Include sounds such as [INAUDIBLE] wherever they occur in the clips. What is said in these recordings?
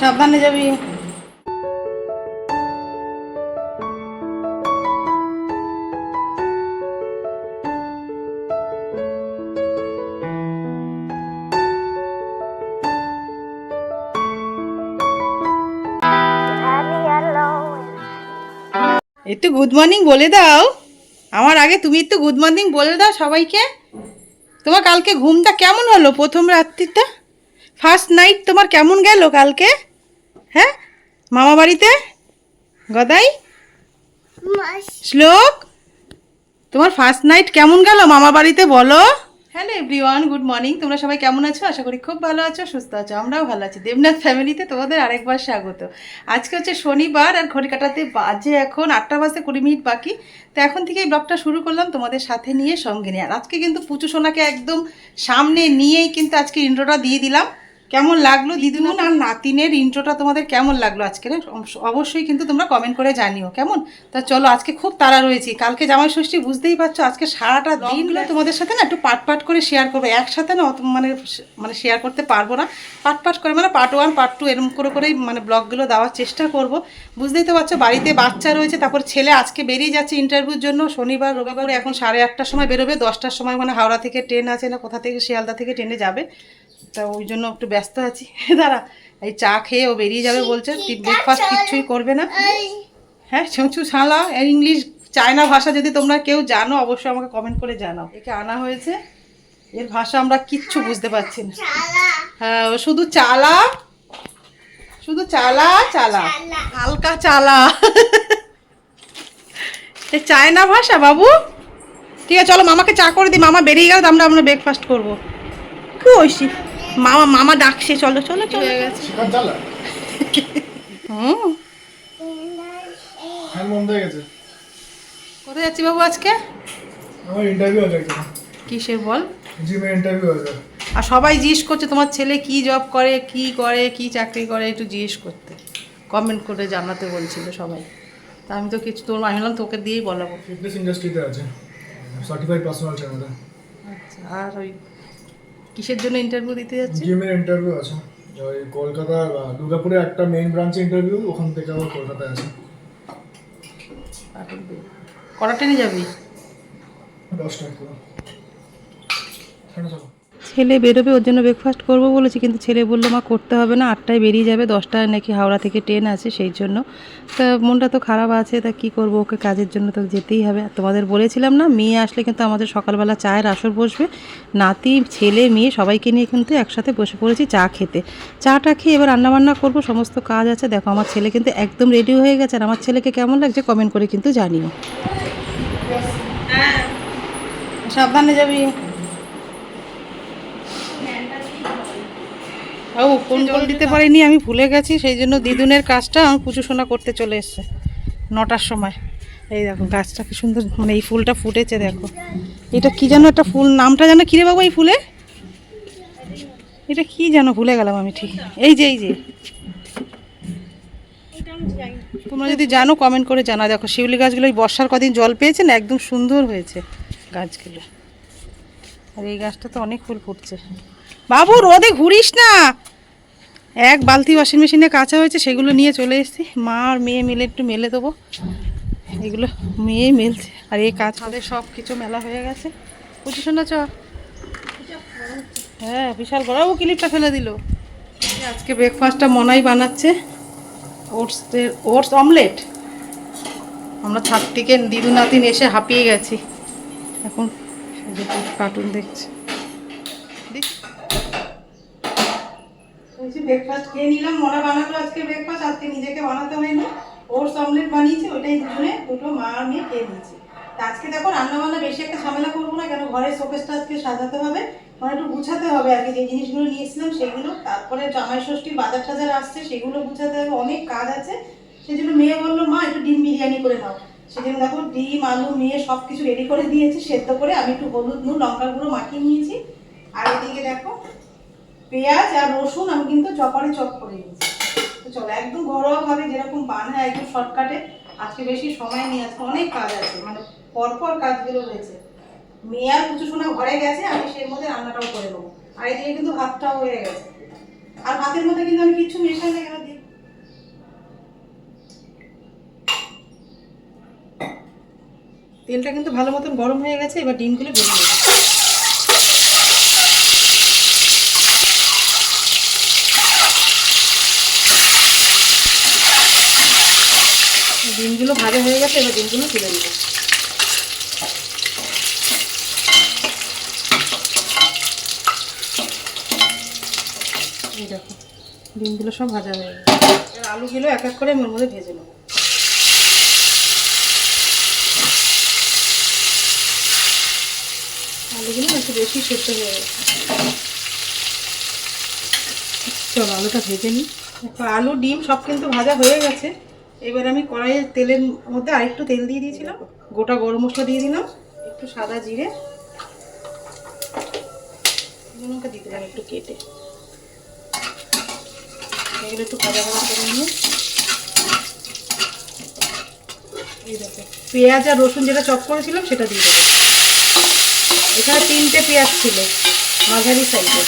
সাবধানে যাবি। একটু গুড মর্নিং বলে দাও। আমার আগে তুমি একটু গুড মর্নিং বলে দাও সবাইকে। তোমার কালকে ঘুমটা কেমন হলো প্রথম রাত্রিটা ফার্স্ট নাইট তোমার কেমন গেল কালকে? হ্যাঁ? মামা বাড়িতে? গদাই? শ্লোক? তোমার ফার্স্ট নাইট কেমন গেল মামা বাড়িতে বলো? হ্যালো এভরিওয়ান গুড মর্নিং তোমরা সবাই কেমন আছো? আশা করি খুব ভালো আছো, সুস্থ আছো, আমরাও ভালো আছি। দেবনাথ ফ্যামিলিতে তোমাদের আরেকবার স্বাগত। আজকে হচ্ছে শনিবার আর ঘড়ি কাটাতে বাজে এখন আটটা বাজতে কুড়ি মিনিট বাকি। তো এখন থেকে এই ব্লগটা শুরু করলাম তোমাদের সাথে নিয়ে সঙ্গে নিয়ে। আর আজকে কিন্তু পুচু সোনাকে একদম সামনে নিয়েই কিন্তু আজকে ইন্ট্রোটা দিয়ে দিলাম। কেমন লাগল? দিদুন আর নাতিনের ইন্ট্রোটা তোমাদের কেমন লাগল আজকে অবশ্যই কিন্তু তোমরা কমেন্ট করে জানিও কেমন? তা চলো আজকে খুব তাড়া রয়েছি। কালকে জামাই ষষ্ঠী বুঝতেই পারছ আজকে সারাটা দিনগুলো তোমাদের সাথে না একটু পাট পাট করে শেয়ার করব। একসাথে না অত মানে মানে শেয়ার করতে পারব না। পাট পাট করে মানে পার্ট ওয়ান পার্ট টু এরকম করে করেই মানে ব্লগগুলো দেওয়ার চেষ্টা করব। বুঝতেই তো পারছ বাড়িতে বাচ্চা রয়েছে তারপর ছেলে আজকে বেরিয়ে যাচ্ছে ইন্টারভিউর জন্য। শনিবার রবিবার এখন সাড়ে আটটার সময় বেরোবে দশটার সময় মানে হাওড়া থেকে ট্রেন আছে না কোথা থেকে শিয়ালদা থেকে ট্রেনে যাবে। তা ওই জন্য একটু ব্যস্ত আছি। [LAUGHS] দাঁড়া এই চা খেয়ে ও বেরিয়ে যাবে বলছে ব্রেকফাস্ট কিচ্ছুই করবে না। হ্যাঁ ছুঁচু এর ইংলিশ চায়না ভাষা যদি তোমরা কেউ জানো অবশ্যই আমাকে কমেন্ট করে জানাও। একে আনা হয়েছে এর ভাষা আমরা কিচ্ছু বুঝতে পারছি না। হ্যাঁ ও শুধু চালা শুধু চালা চালা। হালকা চালা। [LAUGHS] এ চায়না ভাষা বাবু। ঠিক আছে চলো মামাকে চা করে দিই মামা বেরিয়ে গেল তো আমরা আমরা ব্রেকফাস্ট করব। কি হয়েছি মামা মামা ডাকছে চলো চলো চলে। গেছে। হুম। হ্যাঁ কোথায় যাচ্ছি বাবু আজকে? আমার ইন্টারভিউ আছে কিসের বল? জিমের ইন্টারভিউ আছে আর সবাই জিজ্ঞেস করছে তোমার ছেলে কি জব করে কি করে কি চাকরি করে একটু জিজ্ঞেস করতে। কমেন্ট করে জানাতে বলছিল সবাই। তা আমি তো কিছু তোর আমি তোকে দিয়েই বলাবো। ফিটনেস ইন্ডাস্ট্রিতে আছে। সার্টিফাইড পার্সোনাল ট্রেনার আচ্ছা আর ওই কিসের জন্য ইন্টারভিউ দিতে যাচ্ছে জিমের ইন্টারভিউ আছে। ওই কলকাতা দুর্গাপুরে একটা মেইন ব্রাঞ্চে ইন্টারভিউ ওখান থেকে আবার কলকাতায় আছে কটা ট্রেনে যাবি? দশটা চলো ছেলে বেরোবে, ওর জন্য ব্রেকফাস্ট করব বলেছি, কিন্তু ছেলে বলল, মা, করতে হবে না, আটটায় বেরিয়ে যাবে দশটায় নাকি হাওড়া থেকে ট্রেন আছে সেই জন্য। তা মনটা তো খারাপ আছে, তা কি করব, ওকে কাজের জন্য তো যেতেই হবে। তোমাদের বলেছিলাম না, মেয়ে আসলে কিন্তু আমাদের সকালবেলা চায়ের আসর বসবে। নাতি, ছেলে, মেয়ে, সবাইকে নিয়ে কিন্তু একসাথে বসে পড়েছি চা খেতে। চাটা খেয়ে এবার রান্নাবান্না করব, সমস্ত কাজ আছে। দেখো, আমার ছেলে কিন্তু একদম রেডি হয়ে গেছে। আর আমার ছেলেকে কেমন লাগছে কমেন্ট করে কিন্তু জানিও। সাবধানে যাবি। ও কোন জল দিতে পারিনি আমি ভুলে গেছি সেই জন্য দিদুনের কাজটা আমি পুজো সোনা করতে চলে এসছে নটার সময়। এই দেখো গাছটা কি সুন্দর মানে এই ফুলটা ফুটেছে দেখো। এটা কি যেন একটা ফুল নামটা যেন কিরে বাবু এই ফুলে? এটা কি যেন ভুলে গেলাম আমি ঠিক। এই যে এই যে। তোমরা যদি জানো কমেন্ট করে জানা দেখো শিউলি গাছগুলো এই বর্ষার কদিন জল পেয়েছে না একদম সুন্দর হয়েছে গাছগুলো। আর এই গাছটা তো অনেক ফুল ফুটছে। বাবু রোদে ঘুরিস না! এক বালতি ওয়াশিং মেশিনে কাঁচা হয়েছে, সেগুলো নিয়ে চলে এসেছি। মা আর মেয়ে মিলে একটু মেলে দেবো। এগুলো মেয়ে মেলছে। আর এই কাজ আমাদের সব কিছু মেলা হয়ে গেছে। বুঝিস না চ হ্যাঁ বিশাল গরম ক্লিপটা ফেলে দিল। আজকে ব্রেকফাস্টটা মনাই বানাচ্ছে। ওটসের ওটস অমলেট আমরা ছাদ থেকে দিদু নাতিন এসে হাঁপিয়ে গেছি। এখন কার্টুন দেখছি। বলছি ব্রেকফাস্ট খেয়ে নিলাম। মনে বানালো আজকে ব্রেকফাস্ট আজকে নিজেকে বানাতে হয়নি। ওটস অমলেট বানিয়েছি, ওটাই দুজনে, দুটো মা আর মেয়ে খেয়ে নিয়েছি। তা আজকে দেখো রান্না বান্না বেশি একটা ঝামেলা করব না, কেন ঘরের শোকেসটা আজকে সাজাতে হবে। মানে একটু গুছাতে হবে আর কি, যে জিনিসগুলো নিয়েছিলাম সেগুলো। তারপরে জামাই ষষ্ঠীর বাজার টাজার আসছে, সেগুলো গুছাতে হবে, অনেক কাজ আছে। সেই জন্য মেয়ে বলল, মা, একটু ডিম বিরিয়ানি করে নাও। সেজন্য দেখো, ডিম, আলু নিয়ে সব কিছু রেডি করে দিয়েছি, সেদ্ধ করে আমি একটু হলুদ নুন, লঙ্কার গুঁড়ো মাখিয়ে নিয়েছি। আর এদিকে দেখো পেঁয়াজ আর রসুন আমি কিন্তু চপারে চপ করে নিয়েছি তো চলো, একদম ঘরোয়াভাবে যেরকম বানায় একদম শর্টকাটে, আজকে বেশি সময় নিয়ে আজকে অনেক কাজ আছে মানে পরপর কাজগুলো রয়েছে মেয়ে আর কিছু সোনা ঘরে গেছে, আমি সেই মধ্যে রান্নাটাও করে নেব। আর এদিকে কিন্তু ভাতটাও হয়ে গেছে। আর ভাতের মধ্যে কিন্তু আমি কিছু মেশাই না কেন দিই? তেলটা কিন্তু ভালো মতন গরম হয়ে গেছে, এবার ডিমগুলো বেরিয়ে গেছে গেছে এবার ডিমগুলো তুলে দেখো, ডিমগুলো সব ভাজা হয়ে গেছে। আলুগুলো এক এক করে আমি ওর মধ্যে ভেজে নেব। আলুগুলো একটু বেশি সেদ্ধ হয়ে গেছে। চলো, আলুটা ভেজে নিই। আলু, ডিম সব কিন্তু ভাজা হয়ে গেছে। এবার আমি কড়াইয়ে তেলের মধ্যে আরেকটু তেল দিয়ে দিয়েছিলাম। গোটা গরম মশলা দিয়ে দিলাম। একটু সাদা জিরে। লঙ্কা দিয়ে দিলাম একটু কেটে। এগুলো একটু ভাজা ভাজা করে নিয়ে। পেঁয়াজ আর রসুন যেটা চপ করেছিলাম সেটা দিয়ে দেবো এখানে তিনটে পেঁয়াজ ছিল, মাঝারি সাইজের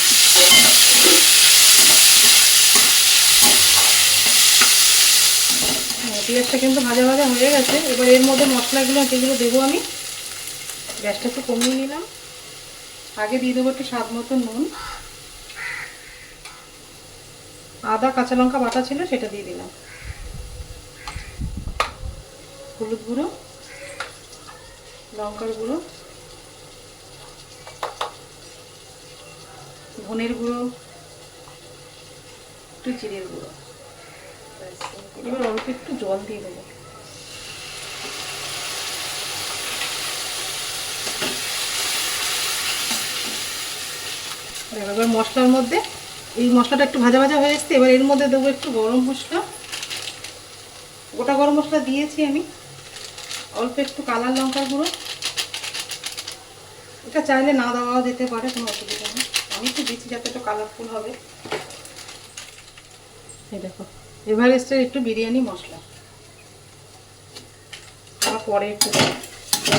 হ্যাঁ, পেঁয়াজটা কিন্তু ভাজা ভাজা হয়ে গেছে। এবার এর মধ্যে মশলাগুলো যেগুলো দেবো আমি, গ্যাসটা একটু কমিয়ে নিলাম। আগে দিয়ে দেবো একটু স্বাদ মতো নুন। আদা, কাঁচা লঙ্কা বাটা ছিল সেটা দিয়ে দিলাম। হলুদ গুঁড়ো, লঙ্কার গুঁড়ো, ধনের গুঁড়ো, একটু জিরের গুঁড়ো। এবার অল্প একটু জল দিয়ে দেবো এবার মশলার মধ্যে এই মশলাটা একটু ভাজা ভাজা হয়ে এসছে, এবার এর মধ্যে দেবো একটু গরম মশলা। গোটা গরম মশলা দিয়েছি আমি। অল্প একটু কালার লঙ্কার গুঁড়ো। এটা চাইলে না দেওয়াও যেতে পারে, কোনো অসুবিধা নেই। আমি একটু দিচ্ছি যাতে একটু কালারফুল হবে। এই দেখো। এভারেস্টের একটু বিরিয়ানি মশলা। পরে একটু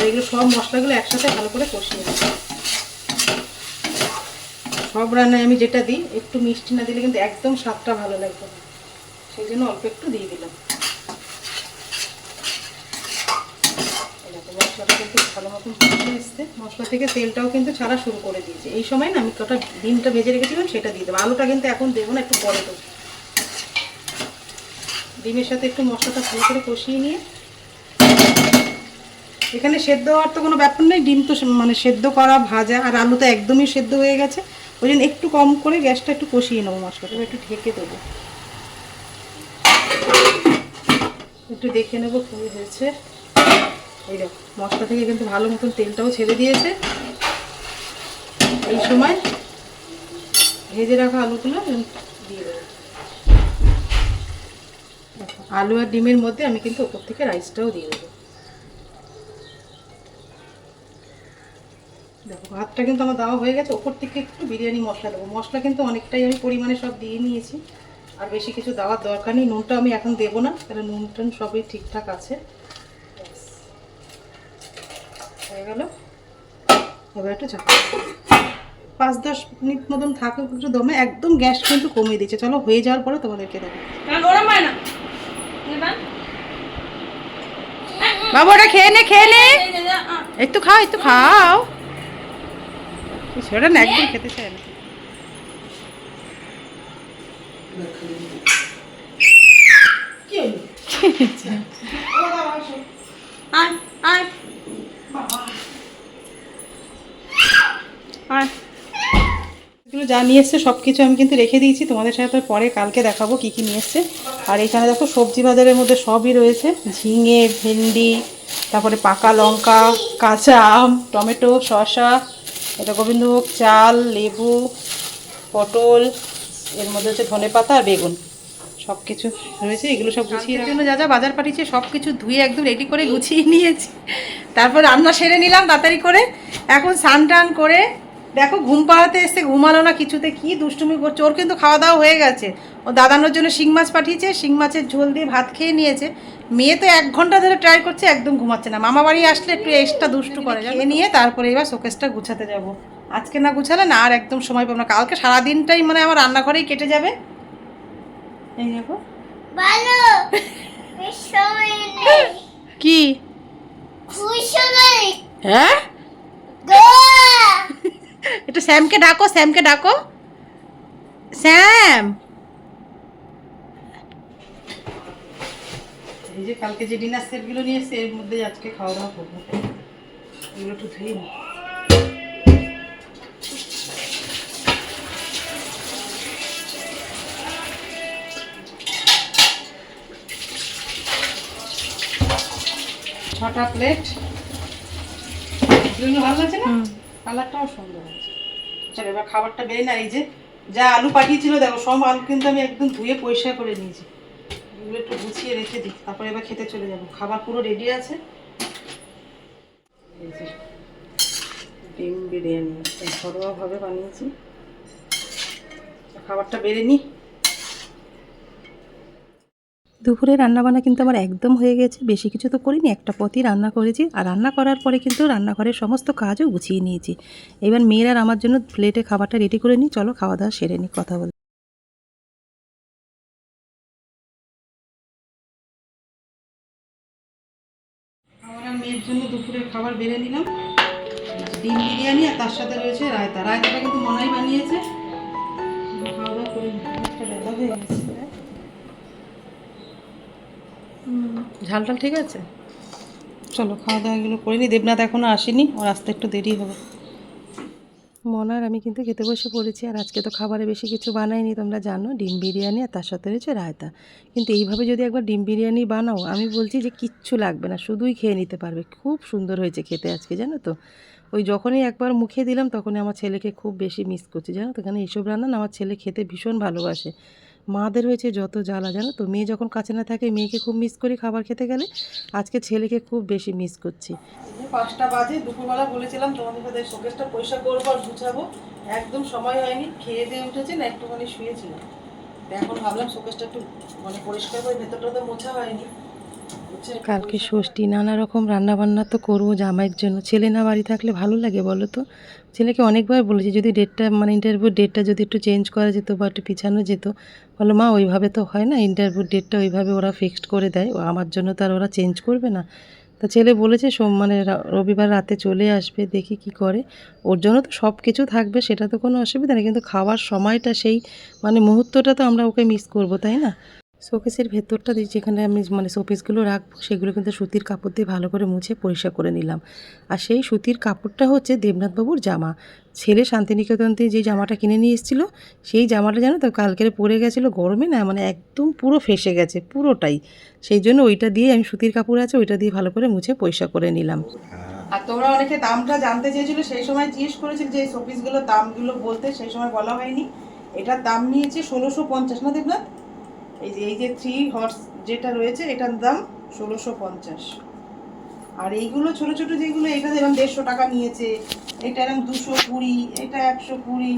এগুলো সব মশলাগুলো একসাথে ভালো করে কষিয়ে নেব। সব রান্নায় আমি যেটা দিই, একটু মিষ্টি না দিলে কিন্তু একদম স্বাদটা ভালো লাগবে না। সেই জন্য অল্প একটু দিয়ে দিলাম। ভালো মতন মশলা থেকে তেলটাও কিন্তু ছাড়া শুরু করে দিয়েছে। এই সময় না আমি কটা ডিমটা ভেজে রেখেছিলাম, সেটা দিয়ে দেবো। আলুটা কিন্তু এখন দেবো না, একটু পরে দেবো ডিমের সাথে একটু মশলাটা ভালো করে কষিয়ে নিয়ে। এখানে সেদ্ধ হওয়ার তো কোনো ব্যাপার নেই, ডিম তো মানে সেদ্ধ করা, ভাজা আর আলু তো একদমই সেদ্ধ হয়ে গেছে। ওই জন্য একটু কম করে গ্যাসটা একটু কষিয়ে নেব মশলাটা। একটু ঢেকে দেবো। একটু দেখে নেব খুবই হয়েছে। এই দেখো, মশলা থেকে কিন্তু ভালো মতন তেলটাও ছেড়ে দিয়েছে। এই সময় ভেজে রাখা আলুগুলো দিয়ে দেবো। আলু আর ডিমের মধ্যে আমি কিন্তু ওপর থেকে রাইসটাও দিয়ে দেবো। দেখো, ভাতটা কিন্তু আমার দেওয়া হয়ে গেছে। ওপর থেকে একটু বিরিয়ানি মশলা দেবো। মশলা কিন্তু অনেকটাই আমি পরিমাণে সব দিয়ে নিয়েছি। আর বেশি কিছু দেওয়ার দরকার নেই। নুনটা আমি এখন দেবো না, কারণ নুন টুন সবই ঠিকঠাক আছে। হয়ে গেল। এবার একটু চাপা পাঁচ দশ মিনিট মতন থাকুক একটু দমে। একদম গ্যাস কিন্তু কমিয়ে দিচ্ছে। চলো, হয়ে যাওয়ার পরে তোমাদেরকে দেবো বাবু ওটা খেয়ে নে খেয়ে নে। একটু খাও একটু খাও। সেটা না একদম খেতে চায় না। এগুলো যা নিয়ে এসছে সব কিছু আমি কিন্তু রেখে দিয়েছি। তোমাদের সাথে পরে কালকে দেখাবো কি কি নিয়ে এসছে। আর এখানে দেখো সবজি বাজারের মধ্যে সবই রয়েছে। ঝিঙে ভেন্ডি তারপরে পাকা লঙ্কা কাঁচা আম টমেটো শসা এটা গোবিন্দভোগ চাল লেবু পটল এর মধ্যে হচ্ছে ধনে পাতা আর বেগুন। সব কিছু রয়েছে এগুলো সব গুছিয়ে জন্য যা যা বাজার পাঠিয়েছে সব কিছু ধুয়ে একদম রেডি করে গুছিয়ে নিয়েছি। তারপর রান্না সেরে নিলাম তাড়াতাড়ি করে। এখন স্নান টান করে দেখো ঘুম পাড়াতে এসে ঘুমালো না কিছুতে কি দুষ্টুমি করছে? ওর কিন্তু খাওয়া দাওয়া হয়ে গেছে। ও দাদানোর জন্য শিং মাছ পাঠিয়েছে শিং মাছের ঝোল দিয়ে ভাত খেয়ে নিয়েছে। মেয়ে তো এক ঘণ্টা ধরে ট্রাই করছে একদম ঘুমাচ্ছে না। মামা বাড়ি আসলে একটু এক্সট্রা দুষ্টু করে খেয়ে নিয়ে তারপরে এবার শোকেসটা গুছাতে যাব। আজকে না গুছালে না আর একদম সময় পাবো না। কালকে সারাদিনটাই মানে আমার রান্নাঘরেই কেটে যাবে। এই দেখো। ভালো কি? হ্যাঁ? স্যামকে ডাকো স্যামকে ডাকো। স্যাম! এই যে কালকে যে ডিনার সেটগুলো নিয়ে এসে এর মধ্যে আজকে খাওয়া দাওয়া করব। এগুলো একটু ধুয়ে নিই। ছটা প্লেট ভালো আছে না? কালারটাও সুন্দর আছে চলো, এবার খাবারটা বেরিয়ে না, এই যে যা আলু পাঠিয়েছিল, দেখো, সব আলু কিন্তু আমি একদম ধুয়ে পরিষ্কার করে নিয়েছি। একটু গুছিয়ে রেখে দিই, তারপরে এবার খেতে চলে যাব। খাবার পুরো রেডি আছে। ডিম বিরিয়ানি ঘরোয়াভাবে বানিয়েছি। খাবারটা বেড়ে নিই। দুপুরে রান্নাবান্না কিন্তু আমার একদম হয়ে গেছে। বেশি কিছু তো করিনি, একটা পথই রান্না করেছি। আর রান্না করার পরে কিন্তু রান্নাঘরের সমস্ত কাজও গুছিয়ে নিয়েছি। এবার মেয়ের আমার জন্য প্লেটে খাবারটা রেডি করে নিই। চলো খাওয়া দাওয়া সেরে নিই, কথা বলি। মেয়ের জন্য দুপুরের খাবার বেড়ে নিলাম। ডিম বিরিয়ানি আর তার সাথে রয়েছে রায়তা। রায়তাটা কিন্তু মনাই বানিয়েছে। খাওয়া দাওয়া করে। অনেকটা বেলা হয়ে গেছে। ঝাল টাল ঠিক আছে? চলো খাওয়া দাওয়া এগুলো করে নিই দেবনাথ এখনও আসেনি ওর আসতে একটু দেরি হবে। মনার আমি কিন্তু খেতে বসে পড়েছি আর আজকে তো খাবারে বেশি কিছু বানাইনি তোমরা জানো ডিম বিরিয়ানি আর তার সাথে রয়েছে রায়তা। কিন্তু এইভাবে যদি একবার ডিম বিরিয়ানি বানাও আমি বলছি যে কিচ্ছু লাগবে না শুধুই খেয়ে নিতে পারবে। খুব সুন্দর হয়েছে খেতে আজকে জানো তো? ওই যখনই একবার মুখে দিলাম তখনই আমার ছেলেকে খুব বেশি মিস করছি জানো তো? কারণ এইসব রান্না আমার ছেলে খেতে ভীষণ ভালোবাসে। মাদের হয়েছে যত জ্বালা, জানো তো? মেয়ে যখন কাছে না থাকে, মেয়েকে খুব মিস করি খাবার খেতে গেলে। আজকে ছেলেকে খুব বেশি মিস করছি। পাঁচটা বাজে, দুপুরবেলা বলেছিলাম তোমাদের সাথে, শোকেসটা পরিষ্কার করব আর গুছাবো। একদম সময় হয়নি, খেয়ে দিয়ে উঠেছি, না একটুখানি শুয়েছিলাম। এখন ভাবলাম শোকেসটা একটু মানে পরিষ্কার করে ভেতরটা তো মোছা হয়নি। কালকে ষষ্ঠী, নানা রকম রান্না বান্না তো করব জামাইয়ের জন্য। ছেলে না বাড়ি থাকলে ভালো লাগে বলো তো? ছেলেকে অনেকবার বলেছি, যদি ডেটটা মানে ইন্টারভিউ ডেটটা যদি একটু চেঞ্জ করা যেত বা একটু পিছানো যেত, বলো, মা, ওইভাবে তো হয় না ইন্টারভিউ ডেটটা ওইভাবে ওরা ফিক্সড করে দেয় আমার জন্য তো আর ওরা চেঞ্জ করবে না। তা ছেলে বলেছে, সোম মানে রবিবার রাতে চলে আসবে, দেখি কি করে। ওর জন্য তো সব কিছু থাকবে, সেটা তো কোনো অসুবিধা নেই, কিন্তু খাওয়ার সময়টা সেই মানে মুহূর্তটা তো আমরা ওকে মিস করব, তাই না? শোকেসের ভেতরটা দিয়ে যেখানে আমি মানে শোপিসগুলো রাখব, সেগুলো কিন্তু সুতির কাপড় দিয়ে ভালো করে মুছে পরিষ্কার করে নিলাম। আর সেই সুতির কাপড়টা হচ্ছে দেবনাথবাবুর জামা। ছেলে শান্তিনিকেতন থেকে যে জামাটা কিনে নিয়ে এসেছিল, সেই জামাটা জানো তো কালকেরে পরে গেছিল গরমে না মানে একদম পুরো ফেসে গেছে, পুরোটাই। সেই জন্য ওইটা দিয়ে আমি সুতির কাপড় আছে, ওইটা দিয়ে ভালো করে মুছে পরিষ্কার করে নিলাম। আর তোমরা অনেকে দামটা জানতে চেয়েছিলো, সেই সময় জিজ্ঞেস করেছিল যে শোপিসগুলোর দামগুলো বলতে, সেই সময় বলা হয়নি। এটার দাম নিয়েছে ষোলোশো পঞ্চাশ, না দেবনাথ? এই যে এই যে থ্রি হর্স যেটা রয়েছে, এটার দাম ষোলোশো পঞ্চাশ। আর এইগুলো ছোট ছোট যেগুলো এটা এরকম দেড়শো টাকা নিয়েছে, এটা এরকম দুশো কুড়ি, এটা একশো কুড়ি,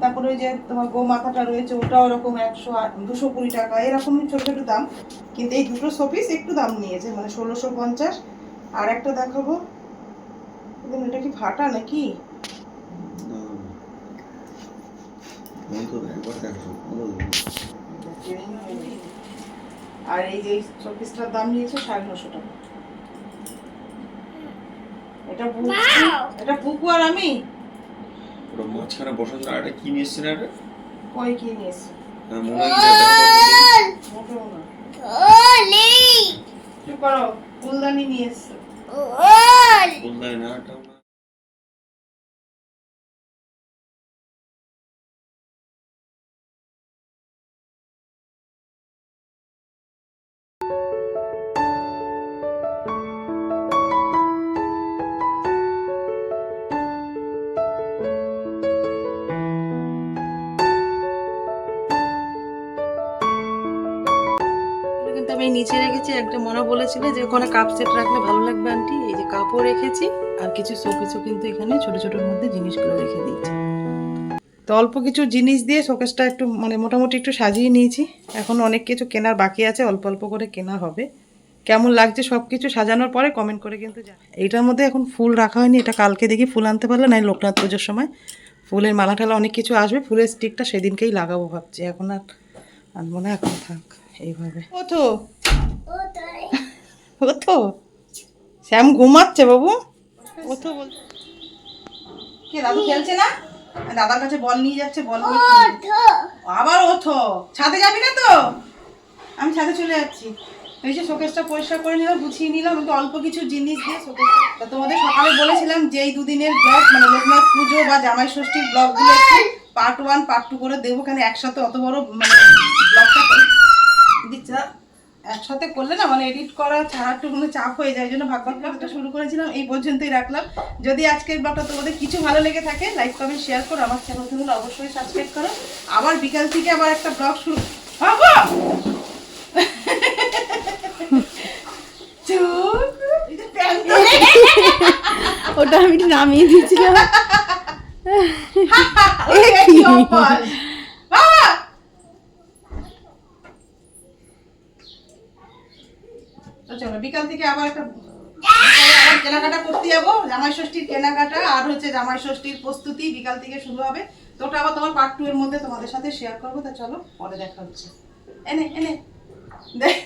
তারপরে ওই যে তোমার গো মাথাটা রয়েছে, ওটাও ওরকম একশো দুশো কুড়ি টাকা, এরকমই ছোট ছোট দাম। কিন্তু এই দুটো শোপিস একটু দাম নিয়েছে মানে ষোলোশো পঞ্চাশ। আর একটা দেখাবো। এটা কি ফাটা নাকি? আর এই যে শোপিসটার দাম নিয়েছে সাড়ে নশো টাকা। এটা এটা বুকু আর আমি। ওটা মাঝখানে বসার জন্য আরেকটা কি নিয়ে এসছে না এটা? কয় কি নিয়েছি হ্যাঁ, মনে হয় কি এটা চুপ করো? ফুলদানি নিয়ে এসছে। বললাই না নিচে রেখেছি, একটা মনে বলেছিল যে ওখানে কাপ সেট রাখলে ভালো লাগবে, আন্টি। এই যে কাপও রেখেছি, আর কিছু শোকেসও কিন্তু এখানে ছোট, ছোটোর মধ্যে জিনিসগুলো রেখে দিয়েছি। তো অল্প কিছু জিনিস দিয়ে শোকেসটা একটু মানে মোটামুটি একটু সাজিয়ে নিয়েছি। এখন অনেক কিছু কেনার বাকি আছে, অল্প অল্প করে কেনা হবে। কেমন লাগছে সব কিছু সাজানোর পরে কমেন্ট করে কিন্তু। এইটার মধ্যে এখন ফুল রাখা হয়নি, এটা কালকে দেখি ফুল আনতে পারলে, নাই লোকনাথ পুজোর সময়। ফুলের মালা ঠালা অনেক কিছু আসবে, ফুলের স্টিকটা সেদিনকেই লাগাবো ভাবছি, এখন আর আনব না, এখন থাক। এইভাবে। ও তো। ও তো। শ্যাম ঘুমাচ্ছে বাবু। ওঠো বল কে, দাদু খেলছে না? দাদার কাছে বল নিয়ে যাচ্ছে, বল আবার ওঠো ছাদে যাবি না তো? আমি ছাদে চলে যাচ্ছি। এই যে শোকেসটা পরিষ্কার করে নিলাম, গুছিয়ে নিলাম একটু অল্প কিছু জিনিস দিয়ে শোকেস তা তোমাদের সকালে বলেছিলাম যে এই দুদিনের ব্লগ মানে লোকনাথ পুজো বা জামাই ষষ্ঠীর ব্লগগুলো পার্ট ওয়ান পার্ট টু করে দেবো, কেন একসাথে অত বড় মানে ব্লগটা দিচ্ছে একসাথে করলে না মানে এডিট করা ছাড়া একটু কোনো চাপ হয়ে যায়। জন্য ভাগ ভাগ ব্লগটা শুরু করেছিলাম এই পর্যন্তই রাখলাম। যদি আজকের ব্লগটা তোমাদের কিছু ভালো লেগে থাকে লাইক কমেন্ট শেয়ার করো আমার চ্যানেলগুলো অবশ্যই সাবস্ক্রাইব করো। আবার বিকাল থেকে আবার একটা ব্লগ শুরু ওটা আমি নামিয়ে দিয়েছিলাম ওই একই অভ্যাস। বাবা! চলো বিকাল থেকে আবার একটা কেনাকাটা করতে যাব। জামাই ষষ্ঠীর কেনাকাটা আর হচ্ছে জামাই ষষ্ঠীর প্রস্তুতি বিকাল থেকে শুরু হবে। তো ওটা আবার তোমার পার্ট টু এর মধ্যে তোমাদের সাথে শেয়ার করব। তা চলো, পরে দেখা হচ্ছে। এনে এনে। দেখ